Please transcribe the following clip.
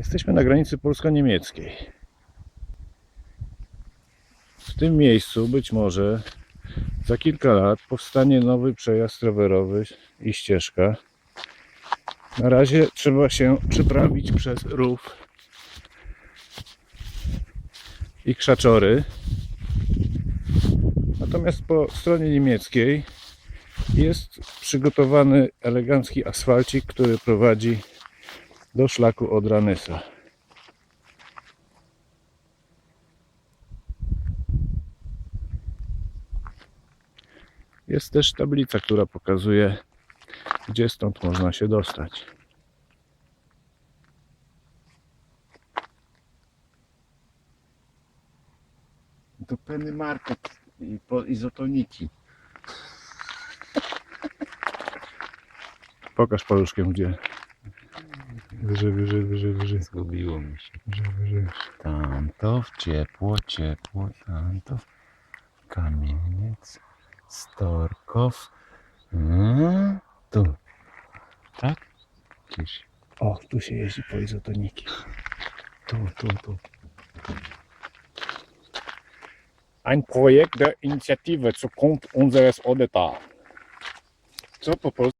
Jesteśmy na granicy polsko-niemieckiej. W tym miejscu być może za kilka lat powstanie nowy przejazd rowerowy i ścieżka. Na razie trzeba się przeprawić przez rów i krzaczory. Natomiast po stronie niemieckiej jest przygotowany elegancki asfalcik, który prowadzi do szlaku od Ranysa. Jest też tablica, która pokazuje, gdzie stąd można się dostać. To Penny Market i po izotoniki. Pokaż paluszkiem, gdzie. Wyżej, wyżej, wyżej, wyżej. Zgubiło mi się. wyżej, wyżej. Tamto w ciepło, ciepło, tamto w kamieniec, Storkow. Mm, tu. Tak? Gdzieś. O, tu się jeździ po izotoniki. Tu, tu, tu. Ein Projekt der Initiative Zukunft unseres Odeta. Co po polsku?